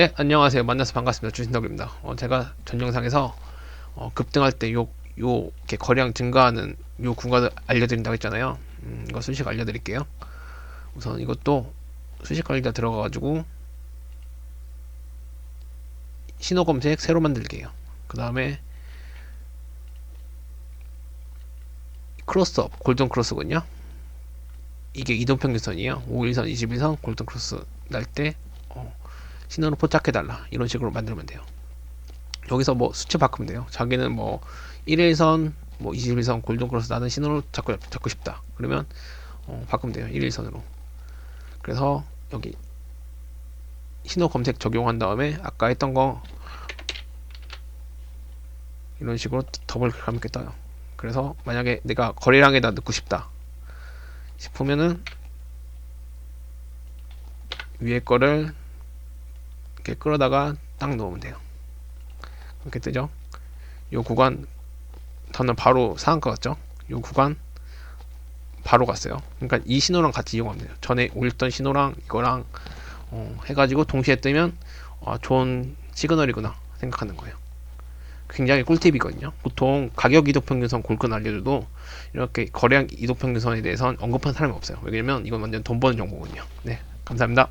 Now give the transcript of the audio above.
네, 안녕하세요. 만나서 반갑습니다. 주신덕입니다. 어, 제가 전 영상에서 어, 급등할 때 요, 요, 이렇게 거래량 증가하는 요 구간을 알려드린다고 했잖아요. 음, 이거 수식 알려드릴게요. 우선 이것도 수식 관리다 들어가가지고 신호 검색 새로 만들게요. 그 다음에 크로스업, 골든 크로스군요. 이게 이동평균선이에요. 5일선, 21선, 골든 크로스 날때 어, 신호를 포착해달라. 이런 식으로 만들면 돼요. 여기서 뭐 수치 바꾸면 돼요. 자기는 뭐 1일선 뭐 21선 골든크로스 나는 신호를 잡고, 잡고 싶다. 그러면 어, 바꾸면 돼요. 1일선으로. 그래서 여기 신호 검색 적용한 다음에 아까 했던 거 이런 식으로 더블 클릭하면 떠요. 그래서 만약에 내가 거래량에다 넣고 싶다 싶으면은 위에 거를 이렇게 끌어다가 딱 넣으면 돼요. 이렇게 뜨죠? 요 구간 저는 바로 상한가 같죠? 요 구간 바로 갔어요. 그러니까 이 신호랑 같이 이용하면 돼요. 전에 올렸던 신호랑 이거랑 어, 해가지고 동시에 뜨면 아, 좋은 시그널이구나 생각하는 거예요. 굉장히 꿀팁이거든요. 보통 가격 이동평균선 골근 알려줘도 이렇게 거래량 이동평균선에 대해서는 언급한 사람이 없어요. 왜냐면 이건 완전 돈 버는 정보거든요. 네, 감사합니다.